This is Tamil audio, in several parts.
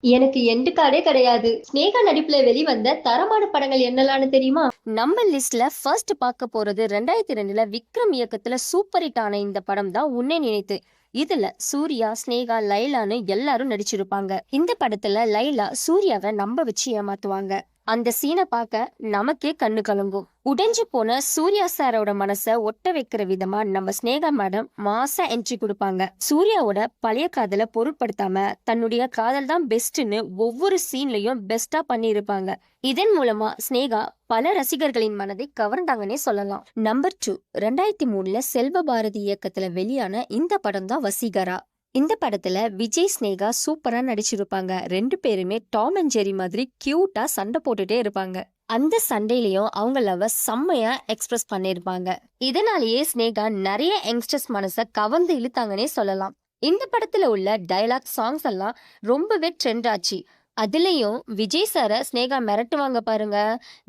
எனக்கு எண்டு கார்டே கிடையாது. ஸ்னேகா நடிப்புல வெளிவந்த தரமான படங்கள் என்னலான்னு தெரியுமா? நம்ம லிஸ்ட்ல ஃபர்ஸ்ட் பார்க்க போறது ரெண்டாயிரத்தி ரெண்டுல விக்ரம் இயக்கத்துல சூப்பர் ஹிட் ஆன இந்த படம் தான் உன்னை நினைத்து. இதுல சூர்யா ஸ்னேகா லைலான்னு எல்லாரும் நடிச்சிருப்பாங்க. இந்த படத்துல லைலா சூர்யாவை நம்ப வச்சு ஏமாத்துவாங்க. அந்த சீனை பார்க்க நமக்கே கண்ணு கலங்கும். உடைஞ்சு போன சூர்யா சாரோட மனச ஒட்ட வைக்கிற விதமா நம்ம ஸ்னேகா மேடம் மாசா என்ட்ரி கொடுப்பாங்க. சூர்யாவோட பழைய காதலை பொருட்படுத்தாம தன்னுடைய காதல் தான் பெஸ்ட்னு ஒவ்வொரு சீன்லயும் பெஸ்டா பண்ணியிருப்பாங்க. இதன் மூலமா ஸ்னேகா பல ரசிகர்களின் மனதை கவர்ந்தாங்கன்னே சொல்லலாம். நம்பர் டூ ரெண்டாயிரத்தி மூணுல செல்வ பாரதி இயக்கத்துல வெளியான இந்த படம் தான் வசீகரா. இந்த படத்துல விஜய் ஸ்னேகா சூப்பரா நடிச்சிருப்பாங்க. ரெண்டு பேருமே டாம் அண்ட் ஜெரி மாதிரி கியூட்டா சண்டை போட்டுட்டே இருப்பாங்க. அந்த சண்டையிலையும் அவங்க லவ் செம்மையா எக்ஸ்பிரஸ் பண்ணிருப்பாங்க இதனாலேயே ஸ்னேகா நிறைய யங்ஸ்டர்ஸ் மனச கவர்ந்து இழுத்தாங்கன்னே சொல்லலாம். இந்த படத்துல உள்ள டயலாக் சாங்ஸ் எல்லாம் ரொம்பவே ட்ரெண்ட் ஆச்சு. அதுலயும் விஜய் சார ஸ்னேகா மிரட்டுவாங்க பாருங்க.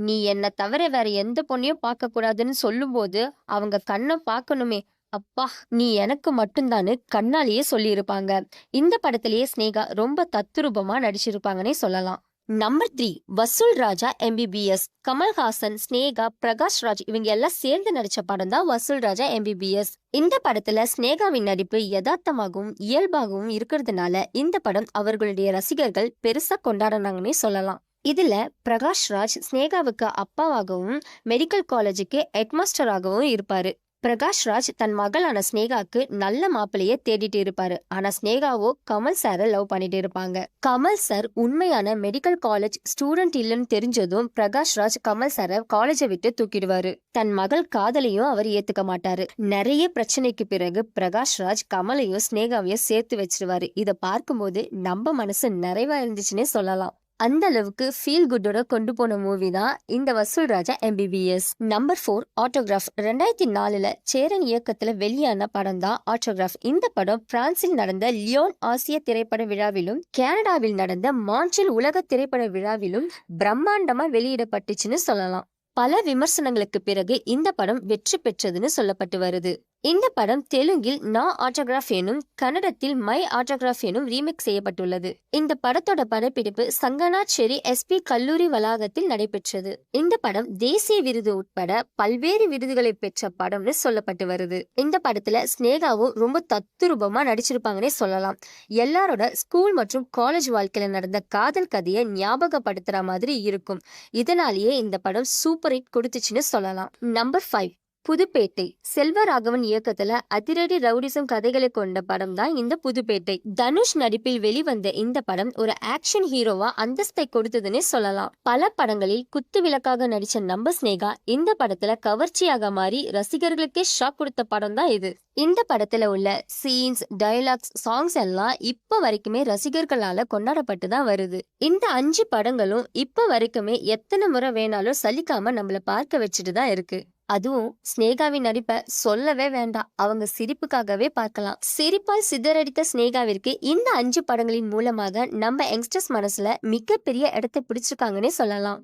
நீ என்னை தவிர வேற எந்த பொண்ணையும் பார்க்க கூடாதுன்னு சொல்லும்போது அவங்க கண்ணை பார்க்கணுமே. அப்பா நீ எனக்கு மட்டும்தான்னு கண்ணாலேயே சொல்லியிருப்பாங்க. இந்த படத்திலேயே ஸ்னேகா ரொம்ப தத்துரூபமா நடிச்சிருப்பாங்கன்னே சொல்லலாம். Number three Vasool Raja MBBS Kamal Haasan Sneha Prakash Raj இவங்க எல்லாம் சேர்ந்து நடிச்ச படம் தான் வசூல் ராஜா எம்பிபிஎஸ் இந்த படத்துல ஸ்னேகாவின் நடிப்பு யதார்த்தமாகவும் இயல்பாகவும் இருக்கிறதுனால இந்த படம் அவர்களுடைய ரசிகர்கள் பெருசா கொண்டாடினாங்கன்னே சொல்லலாம். இதுல பிரகாஷ் ராஜ் ஸ்னேகாவுக்கு அப்பாவாகவும் மெடிக்கல் காலேஜுக்கு ஹெட்மாஸ்டராகவும் இருப்பாரு. பிரகாஷ் ராஜ் தன் மகளான ஸ்னேகாக்கு நல்ல மாப்பிளைய தேடிட்டு இருப்பாரு. ஆனா ஸ்னேகாவோ கமல் சார லவ் பண்ணிட்டு இருப்பாங்க. கமல் சார் உண்மையான மெடிக்கல் காலேஜ் ஸ்டூடெண்ட் இல்லைன்னு தெரிஞ்சதும் பிரகாஷ் ராஜ் கமல் சார காலேஜை விட்டு தூக்கிடுவாரு. தன் மகள் காதலையும் அவர் ஏத்துக்க மாட்டாரு. நிறைய பிரச்சனைக்கு பிறகு பிரகாஷ் ராஜ் கமலையும் ஸ்னேகாவையும் சேர்த்து வச்சிருவாரு. இத பார்க்கும்போது நம்ம மனசு நிறைவா இருந்துச்சுன்னே சொல்லலாம். அந்த அளவுக்கு ஃபீல் குட்டோட கொண்டு போன மூவி தான் இந்த Vasool Raja MBBS number four autograph ரெண்டாயிரத்தி நாலுல சேரன் இயக்கத்துல வெளியான படம் தான் ஆட்டோகிராஃப் இந்த படம் பிரான்சில் நடந்த லியோன் ஆசிய திரைப்பட விழாவிலும் கனடாவில் நடந்த மான்சில் உலக திரைப்பட விழாவிலும் பிரம்மாண்டமா வெளியிடப்பட்டுச்சுன்னு சொல்லலாம். பல விமர்சனங்களுக்கு பிறகு இந்த படம் வெற்றி பெற்றதுன்னு சொல்லப்பட்டு வருது. இந்த படம் தெலுங்கில் நா ஆட்டோகிராஃப் எனும் கன்னடத்தில் மை ஆட்டோகிராஃப் எனும் ரீமேக் செய்யப்பட்டுள்ளது. இந்த படத்தோட படப்பிடிப்பு சங்கனாச்சேரி எஸ்பி கல்லூரி வளாகத்தில் நடைபெற்றது. இந்த படம் தேசிய விருது உட்பட பல்வேறு விருதுகளை பெற்ற படம்னு சொல்லப்பட்டு வருது. இந்த படத்துல ஸ்னேகாவும் ரொம்ப தத்துரூபமா நடிச்சிருப்பாங்கன்னே சொல்லலாம். எல்லாரோட ஸ்கூல் மற்றும் காலேஜ் வாழ்க்கையில நடந்த காதல் கதையை ஞாபகப்படுத்துற மாதிரி இருக்கும். இதனாலேயே இந்த படம் சூப்பர் ஹிட் கொடுத்துச்சுன்னு சொல்லலாம். Number five. புதுப்பேட்டை. செல்வராகவன் இயக்கத்துல அதிரடி ரவுடிசம் கதைகளை கொண்ட படம் தான் இந்த புதுப்பேட்டை. தனுஷ் நடிப்பில் வெளிவந்த இந்த படம் ஒரு ஆக்ஷன் ஹீரோவா அந்தஸ்தை கொடுத்ததுன்னு சொல்லலாம். பல படங்களில் குத்து விளக்காக நடிச்ச நம்ம ஸ்னேகா இந்த படத்துல கவர்ச்சியாக மாறி ரசிகர்களுக்கே ஷாக் கொடுத்த படம் தான் இது. இந்த படத்துல உள்ள சீன்ஸ் டயலாக்ஸ் சாங்ஸ் எல்லாம் இப்ப வரைக்குமே ரசிகர்களால கொண்டாடப்பட்டு தான் வருது. இந்த அஞ்சு படங்களும் இப்ப வரைக்குமே எத்தனை முறை வேணாலும் சலிக்காம நம்மள பார்க்க வச்சுட்டு தான் இருக்கு. அதுவும் ஸ்னேகாவின் நடிப்பை சொல்லவே வேண்டாம். அவங்க சிரிப்புக்காகவே பார்க்கலாம். சிரிப்பால் சிதறடித்த ஸ்னேகாவிற்கு இந்த அஞ்சு படங்களின் மூலமாக நம்ம யங்ஸ்டர்ஸ் மனசுல மிகப்பெரிய இடத்தை பிடிச்சிருக்காங்கன்னே சொல்லலாம்.